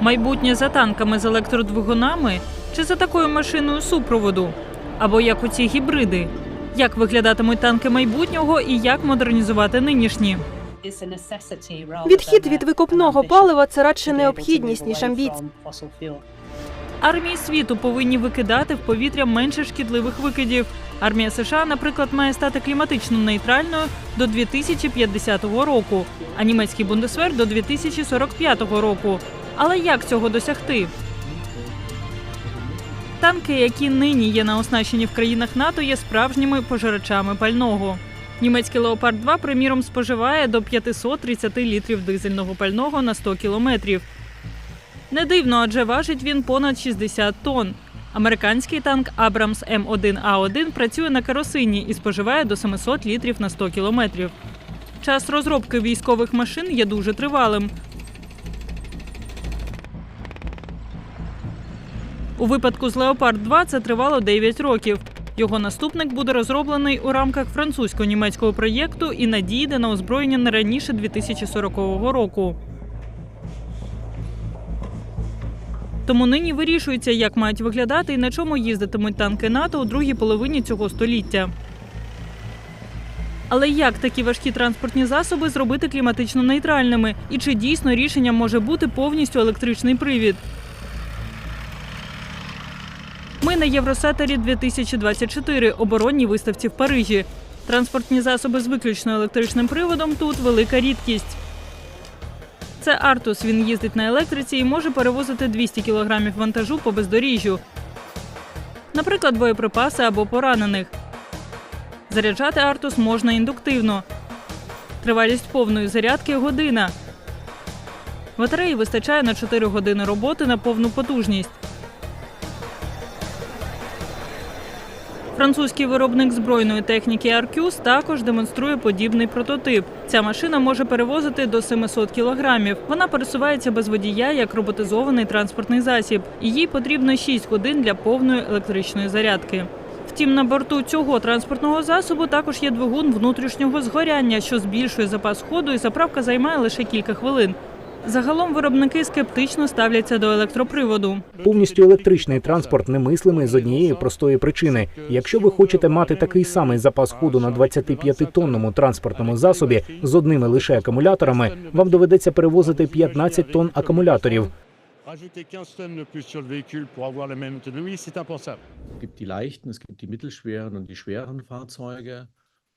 Майбутнє за танками з електродвигунами чи за такою машиною супроводу? Або як оці гібриди? Як виглядатимуть танки майбутнього і як модернізувати нинішні? Відхід від викопного палива це радше необхідність ніж амбіція. Армії світу повинні викидати в повітря менше шкідливих викидів. Армія США, наприклад, має стати кліматично нейтральною до 2050 року, а німецький бундесвер до 2045 року. Але як цього досягти? Танки, які нині є на оснащенні в країнах НАТО, є справжніми пожирачами пального. Німецький Леопард 2, приміром, споживає до 530 літрів дизельного пального на 100 кілометрів. Не дивно, адже важить він понад 60 тонн. Американський танк Абрамс М1А1 працює на керосині і споживає до 700 літрів на 100 кілометрів. Час розробки військових машин є дуже тривалим. У випадку з Леопард 2 це тривало 9 років. Його наступник буде розроблений у рамках французько-німецького проєкту і надійде на озброєння не раніше 2040 року. Тому нині вирішується, як мають виглядати і на чому їздитимуть танки НАТО у другій половині цього століття. Але як такі важкі транспортні засоби зробити кліматично нейтральними? І чи дійсно рішенням може бути повністю електричний привід? Ми на Євросетері 2024 оборонній виставці в Парижі. Транспортні засоби з виключно електричним приводом тут велика рідкість. Це Артус. Він їздить на електриці і може перевозити 200 кілограмів вантажу по бездоріжжю. Наприклад, боєприпаси або поранених. Заряджати Артус можна індуктивно. Тривалість повної зарядки година. Батареї вистачає на 4 години роботи на повну потужність. Французький виробник збройної техніки Аркюс також демонструє подібний прототип. Ця машина може перевозити до 700 кілограмів. Вона пересувається без водія як роботизований транспортний засіб. І їй потрібно 6 годин для повної електричної зарядки. Втім, на борту цього транспортного засобу також є двигун внутрішнього згоряння, що збільшує запас ходу, і заправка займає лише кілька хвилин. Загалом виробники скептично ставляться до електроприводу. Повністю електричний транспорт немислимий з однієї простої причини. Якщо ви хочете мати такий самий запас ходу на 25-тонному транспортному засобі з одними лише акумуляторами, вам доведеться перевозити 15 тонн акумуляторів. Rajouter 15 tonnes de plus sur le véhicule pour avoir la même autonomie, c'est impensable. Es gibt die leichten, es gibt die mittelschweren und die schweren Fahrzeuge.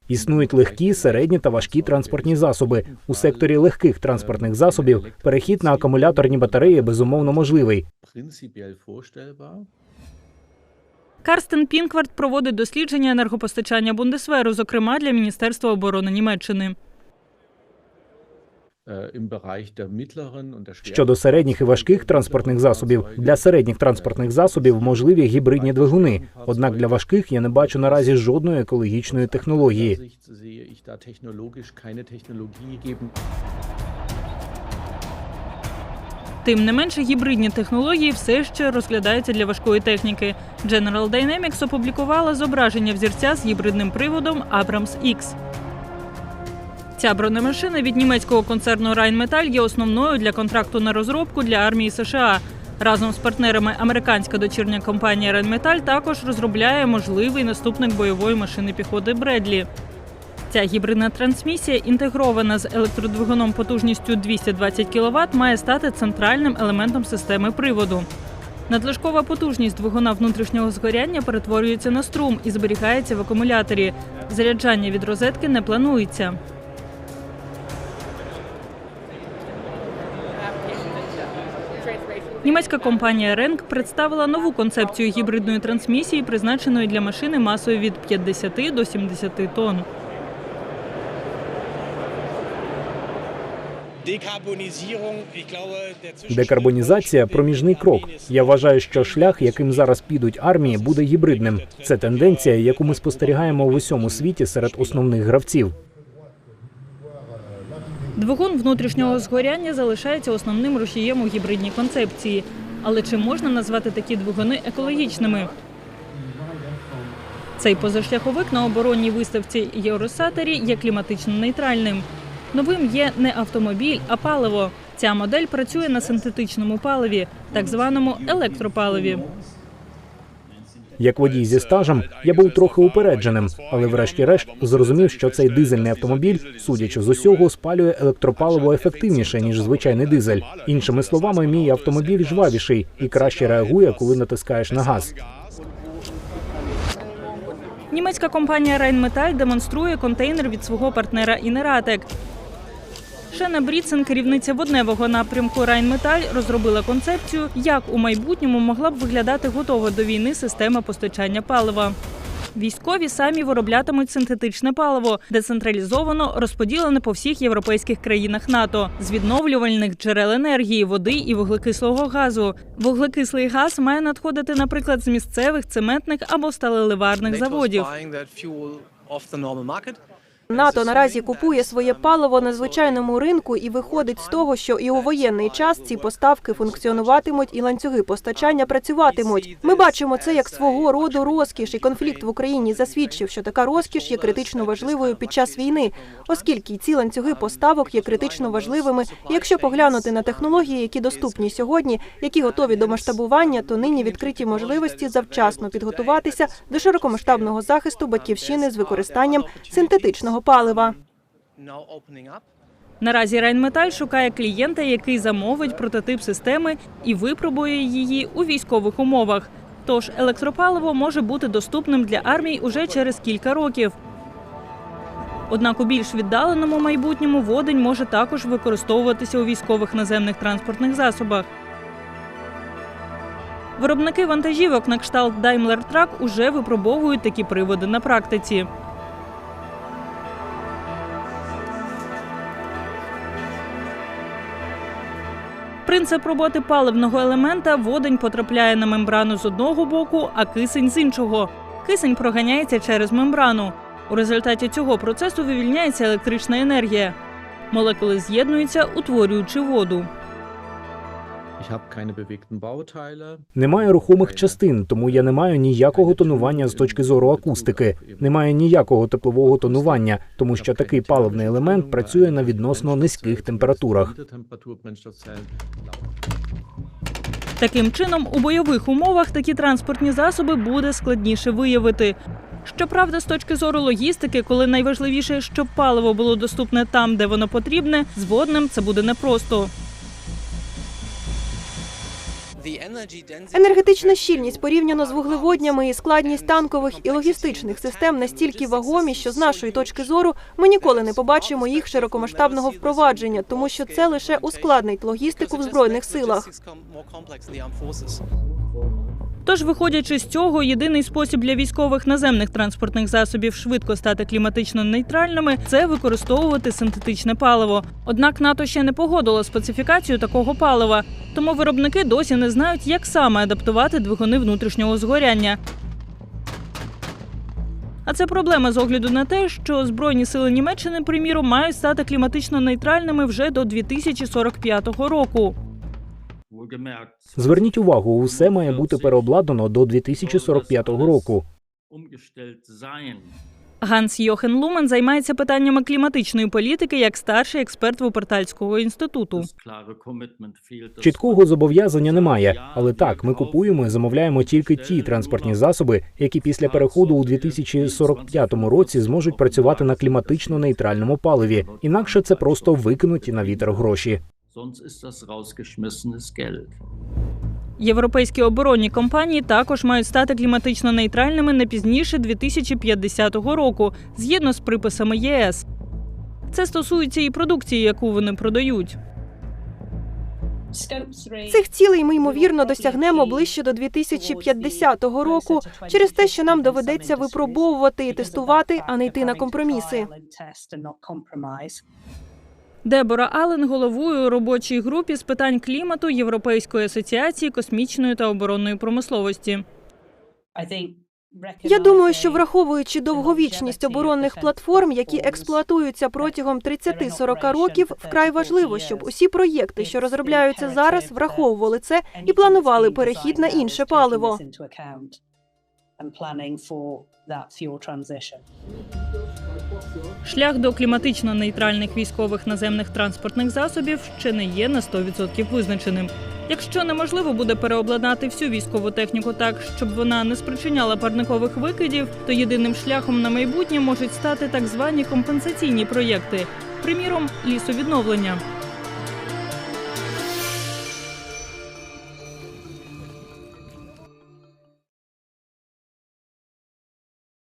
Існують легкі, середні та важкі транспортні засоби. У секторі легких транспортних засобів перехід на акумуляторні батареї безумовно можливий. Карстен Пінкварт проводить дослідження енергопостачання Бундесверу, зокрема для Міністерства оборони Німеччини. Щодо середніх і важких транспортних засобів, для середніх транспортних засобів можливі гібридні двигуни. Однак для важких я не бачу наразі жодної екологічної технології. Тим не менше, гібридні технології все ще розглядаються для важкої техніки. General Dynamics опублікувала зображення взірця з гібридним приводом Abrams X. Ця бронемашина від німецького концерну Rheinmetall є основною для контракту на розробку для армії США. Разом з партнерами американська дочірня компанія Rheinmetall також розробляє можливий наступник бойової машини піхоти Бредлі. Ця гібридна трансмісія, інтегрована з електродвигуном потужністю 220 кВт, має стати центральним елементом системи приводу. Надлишкова потужність двигуна внутрішнього згоряння перетворюється на струм і зберігається в акумуляторі. Заряджання від розетки не планується. Німецька компанія Ренк представила нову концепцію гібридної трансмісії, призначеної для машини масою від 50 до 70 тонн. Декарбонізація проміжний крок. Я вважаю, що шлях, яким зараз підуть армії, буде гібридним. Це тенденція, яку ми спостерігаємо в усьому світі серед основних гравців. Двигун внутрішнього згоряння залишається основним рушієм у гібридній концепції. Але чи можна назвати такі двигуни екологічними? Цей позашляховик на оборонній виставці Євросатері є кліматично нейтральним. Новим є не автомобіль, а паливо. Ця модель працює на синтетичному паливі, так званому електропаливі. Як водій зі стажем, я був трохи упередженим, але врешті-решт зрозумів, що цей дизельний автомобіль, судячи з усього, спалює електропаливо ефективніше ніж звичайний дизель. Іншими словами, мій автомобіль жвавіший і краще реагує, коли натискаєш на газ. Німецька компанія Rheinmetall демонструє контейнер від свого партнера Інератек. Шена Бріцен, керівниця водневого напрямку Rheinmetall, розробила концепцію, як у майбутньому могла б виглядати готова до війни система постачання палива. Військові самі вироблятимуть синтетичне паливо, децентралізовано розподілене по всіх європейських країнах НАТО з відновлювальних джерел енергії, води і вуглекислого газу. Вуглекислий газ має надходити, наприклад, з місцевих цементних або сталеливарних заводів. НАТО наразі купує своє паливо на звичайному ринку і виходить з того, що і у воєнний час ці поставки функціонуватимуть і ланцюги постачання працюватимуть. Ми бачимо це як свого роду розкіш, і конфлікт в Україні засвідчив, що така розкіш є критично важливою під час війни, оскільки ці ланцюги поставок є критично важливими. І якщо поглянути на технології, які доступні сьогодні, які готові до масштабування, то нині відкриті можливості завчасно підготуватися до широкомасштабного захисту батьківщини з використанням синтетичного палива. Наразі Rheinmetall шукає клієнта, який замовить прототип системи і випробує її у військових умовах. Тож електропаливо може бути доступним для армій уже через кілька років. Однак у більш віддаленому майбутньому водень може також використовуватися у військових наземних транспортних засобах. Виробники вантажівок на кшталт Daimler Truck уже випробовують такі приводи на практиці. Принцип роботи паливного елемента водень потрапляє на мембрану з одного боку, а кисень з іншого. Кисень проганяється через мембрану. У результаті цього процесу вивільняється електрична енергія. Молекули з'єднуються, утворюючи воду. Немає рухомих частин, тому я не маю ніякого тонування з точки зору акустики. Немає ніякого теплового тонування, тому що такий паливний елемент працює на відносно низьких температурах. Таким чином, у бойових умовах такі транспортні засоби буде складніше виявити. Щоправда, з точки зору логістики, коли найважливіше, щоб паливо було доступне там, де воно потрібне, з водним це буде непросто. Енергетична щільність порівняно з вуглеводнями і складність танкових і логістичних систем настільки вагомі, що з нашої точки зору ми ніколи не побачимо їх широкомасштабного впровадження, тому що це лише ускладнить логістику в збройних силах. Тож, виходячи з цього, єдиний спосіб для військових наземних транспортних засобів швидко стати кліматично нейтральними це використовувати синтетичне паливо. Однак НАТО ще не погодило специфікацію такого палива, тому виробники досі не знають, як саме адаптувати двигуни внутрішнього згоряння. А це проблема з огляду на те, що збройні сили Німеччини, приміром, мають стати кліматично нейтральними вже до 2045 року. Зверніть увагу, усе має бути переобладнано до 2045 року. Ганс Йохен Лумен займається питаннями кліматичної політики як старший експерт Вупертальського інституту. Чіткого зобов'язання немає, але так, ми купуємо і замовляємо тільки ті транспортні засоби, які після переходу у 2045 році зможуть працювати на кліматично нейтральному паливі. Інакше це просто викинуті на вітер гроші. Sonst ist das rausgeschmissenes Geld. Європейські оборонні компанії також мають стати кліматично нейтральними не пізніше 2050 року, згідно з приписами ЄС. Це стосується і продукції, яку вони продають. Цих цілей ми ймовірно досягнемо ближче до 2050 року через те, що нам доведеться випробовувати і тестувати, а не йти на компроміси. Дебора Аллен головує у робочій групі з питань клімату Європейської асоціації космічної та оборонної промисловості. Я думаю, що враховуючи довговічність оборонних платформ, які експлуатуються протягом 30-40 років, вкрай важливо, щоб усі проєкти, що розробляються зараз, враховували це і планували перехід на інше паливо. And planning for that fuel transition. Шлях до кліматично нейтральних військових наземних транспортних засобів ще не є на 100% визначеним. Якщо неможливо буде переобладнати всю військову техніку так, щоб вона не спричиняла парникових викидів, то єдиним шляхом на майбутнє можуть стати так звані компенсаційні проєкти, приміром лісовідновлення.